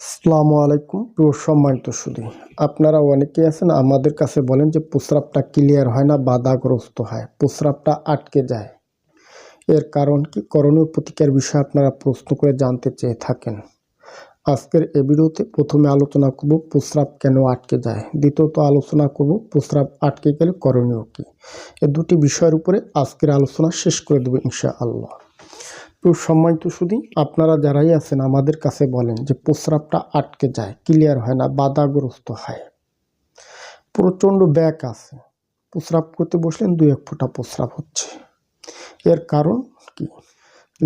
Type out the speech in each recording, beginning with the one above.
আসসালামু আলাইকুম। প্রিয় সম্মানিত সুদী আপনারা অনেকেই আছেন, আমাদের কাছে বলেন যে প্রস্রাবটা ক্লিয়ার হয় না, বাধাগ্রস্ত হয়, প্রস্রাবটা আটকে যায়। এর কারণ কি? করণীয় প্রতিকার বিষয়ে আপনারা প্রশ্ন করে জানতে চেয়ে থাকেন। আজকের এ ভিডিওতে প্রথমে আলোচনা করব প্রস্রাব কেন আটকে যায়। দ্বিতীয়ত আলোচনা করব প্রস্রাব আটকে গেলে করণীয় কী? এ দুটি বিষয়ের উপরে আজকের আলোচনা শেষ করে দেবো ইনশা আল্লাহ তো সম্মানিত শুধু আপনারা যারাই আছেন আমাদের কাছে বলেন যে প্রস্রাবটা আটকে যায় ক্লিয়ার হয় না, বাধাগ্রস্ত হয়। প্রচণ্ড ব্যাক আছে। প্রস্রাব করতে বসলেন, দুই এক ফোঁটা প্রস্রাব হচ্ছে। এর কারণ কি?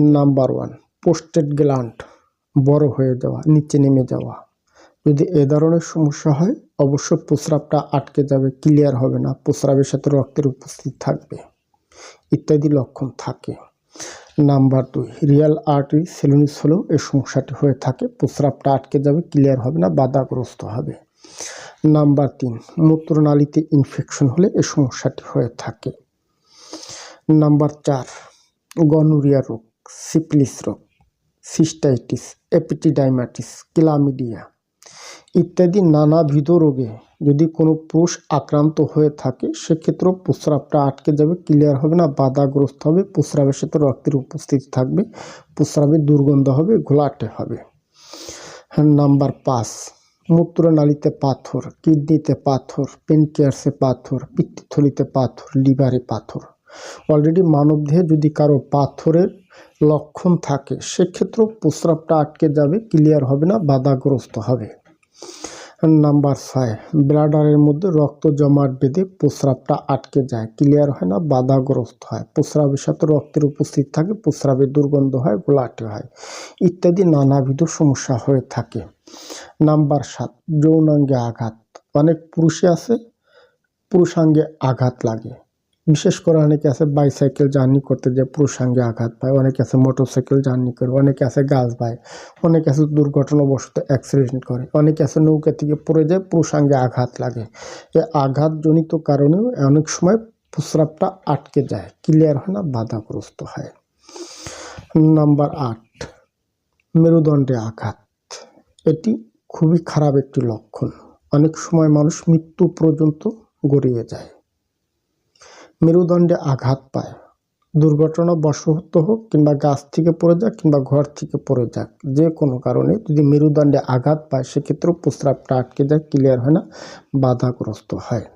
নাম্বার ওয়ান পোস্টেড গ্ল্যান্ড বড় হয়ে যাওয়া, নিচে নেমে যাওয়া। যদি এ ধরনের সমস্যা হয়, অবশ্যই প্রস্রাবটা আটকে যাবে ক্লিয়ার হবে না, প্রস্রাবের সাথে রক্তের উপস্থিত থাকবে। ইত্যাদি লক্ষণ থাকে। নাম্বার দুই, রিয়াল আর্টারি সেলুনিস হলেও এই সমস্যাটি হয়ে থাকে, প্রস্রাবটা আটকে যাবে, ক্লিয়ার হবে না, বাধাগ্রস্ত হবে। নাম্বার তিন মূত্রনালীতে ইনফেকশন হলে এই সমস্যাটি হয়ে থাকে। নাম্বার চার গনোরিয়া রোগ সিপলিস রোগ সিস্টাইটিস এপিটিডাইমাটিস ক্লামিডিয়া ইত্যাদি নানাবিধ রোগে যদি কোনো পুরুষ আক্রান্ত হয়ে থাকে, সেক্ষেত্রেও প্রস্রাবটা আটকে যাবে ক্লিয়ার হবে না, বাধাগ্রস্ত হবে, প্রস্রাবের সাথে রক্তের উপস্থিতি থাকবে, প্রস্রাবে দুর্গন্ধ হবে, ঘোলাটে হবে। হ্যাঁ নাম্বার পাঁচ, মূত্রনালীতে পাথর, কিডনিতে পাথর পেনকিয়ার্সে পাথর, পিত্তথলিতে পাথর, লিভারে পাথর। অলরেডি মানবদেহে যদি কারও পাথরের লক্ষণ থাকে, সেক্ষেত্রেও প্রস্রাবটা আটকে যাবে ক্লিয়ার হবে না, বাধাগ্রস্ত হবে। নাম্বার ছয়, ব্লাডারের মধ্যে রক্ত জমাট বেঁধে প্রস্রাবটা আটকে যায়। ক্লিয়ার হয় না, বাধাগ্রস্ত হয়। প্রস্রাবের সাথে রক্তের উপস্থিত থাকে, প্রস্রাবে দুর্গন্ধ হয়, গোলাটে হয় ইত্যাদি নানাবিধ সমস্যা হয়ে থাকে। নাম্বার সাত, যৌনাঙ্গে আঘাত। অনেক পুরুষে আছে, পুরুষাঙ্গে আঘাত লাগে। বিশেষ করে অনেকে আছে বাইসাইকেল জার্নি করতে যে পুরুষাঙ্গে আঘাত পায়, অনেকে আছে মোটরসাইকেল জার্নি করে, অনেকে আছে গাছ পায় অনেকে আছে দুর্ঘটনাবশত অ্যাক্সিডেন্ট করে, অনেকে আছে নৌকা থেকে পড়ে যায় পুরুষাঙ্গে আঘাত লাগে। এই আঘাতজনিত কারণেও অনেক সময় প্রস্রাবটা আটকে যায় ক্লিয়ার হয় না, বাধাগ্রস্ত হয়। নাম্বার আট, মেরুদণ্ডে আঘাত। এটি খুবই খারাপ একটি লক্ষণ। অনেক সময় মানুষ মৃত্যু পর্যন্ত গড়িয়ে যায়। মেরুদণ্ডে আঘাত পায়। দুর্ঘটনা বশত হোক কিংবা গাছ থেকে পড়ে যাক কিংবা ঘর থেকে পড়ে যাক, যে কোনো কারণে যদি মেরুদণ্ডে আঘাত পায়, সেক্ষেত্রেও প্রস্রাবটা আটকে যায়, ক্লিয়ার হয় না, বাধাগ্রস্ত হয়।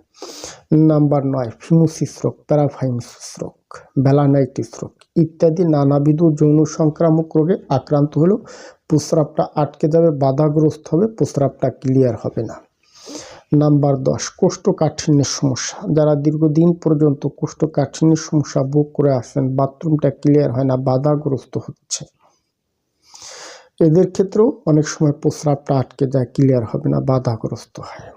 নাম্বার নয়, ফিমোসিস রোগ, প্যারাফাইমোসিস রোগ ভ্যালানাইটিস রোগ ইত্যাদি নানাবিধ যৌন সংক্রামক রোগে আক্রান্ত হলেও প্রস্রাবটা আটকে যাবে, বাধাগ্রস্ত হবে, প্রস্রাবটা ক্লিয়ার হবে না। নাম্বার দশ, কোষ্ঠকাঠিন্যের সমস্যা। যারা দীর্ঘদিন পর্যন্ত কোষ্ঠকাঠিন্যের সমস্যা ভোগ করে আসেন বাথরুমটা ক্লিয়ার হয় না, বাধাগ্রস্ত হচ্ছে। এদের ক্ষেত্রেও অনেক সময় প্রস্রাবটা আটকে যায় ক্লিয়ার হবে না, বাধাগ্রস্ত হয়।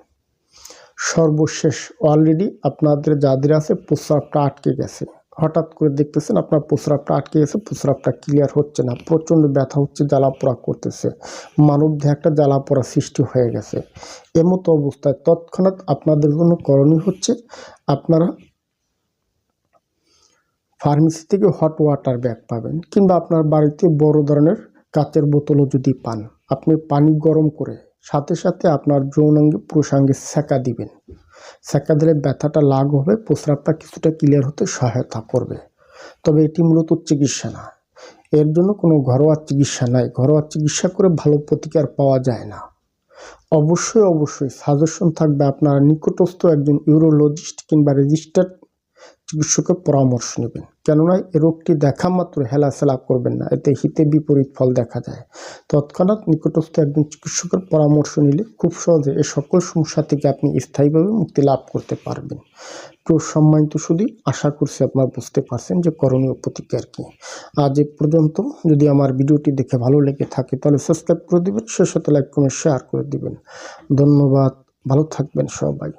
সর্বশেষ অলরেডি আপনাদের যাদের আছে, প্রস্রাবটা আটকে গেছে। হঠাৎ করে দেখতেছেন আপনার প্রস্রাবটা আটকে গেছে, প্রস্রাবটা ক্লিয়ার হচ্ছে না, প্রচণ্ড ব্যথা হচ্ছে জ্বালা জ্বালাপোড়া করতেছে। মানব দেহে একটা জ্বালাপোড়া সৃষ্টি হয়ে গেছে। এমতো অবস্থায় তৎক্ষণাৎ আপনাদের জন্য করণীয় হচ্ছে আপনারা ফার্মেসি থেকে হট ওয়াটার ব্যাগ পাবেন কিংবা আপনার বাড়িতে বড় ধরনের কাচের বোতলও যদি পান, আপনি পানি গরম করে সাথে সাথে আপনার যৌনাঙ্গে পুরুষাঙ্গে সেকা দিবেন। দিলে ব্যথাটা লাগ হবে, প্রস্রাবটা কিছুটা ক্লিয়ার হতে সহায়তা করবে। তবে এটি মূলত চিকিৎসা না। এর জন্য কোনো ঘরোয়া চিকিৎসা নাই। ঘরোয়া চিকিৎসা করে ভালো প্রতিকার পাওয়া যায় না। অবশ্যই অবশ্যই সাজেশন থাকবে আপনারা নিকটস্থ একজন ইউরোলজিস্ট কিংবা রেজিস্টার্ড চিকিৎসকের পরামর্শ নেবেন। কেননা এ রোগটি দেখা মাত্র হেলাসেলা করবেন না, এতে হিতে বিপরীত ফল দেখা যায়। তৎক্ষণাৎ নিকটস্থ একজন চিকিৎসকের পরামর্শ নিলে খুব সহজে এ সকল সমস্যা থেকে আপনি স্থায়ীভাবে মুক্তি লাভ করতে পারবেন। তো সম্মানিত শুধু আশা করছি আপনারা বুঝতে পারছেন যে করণীয় প্রতিকার কী। আজ এ পর্যন্ত যদি আমার ভিডিওটি দেখে ভালো লেগে থাকে তাহলে সাবস্ক্রাইব করে দেবেন, শেষ হতে লাইক, কমেন্ট, শেয়ার করে দিবেন। ধন্যবাদ, ভালো থাকবেন সবাই।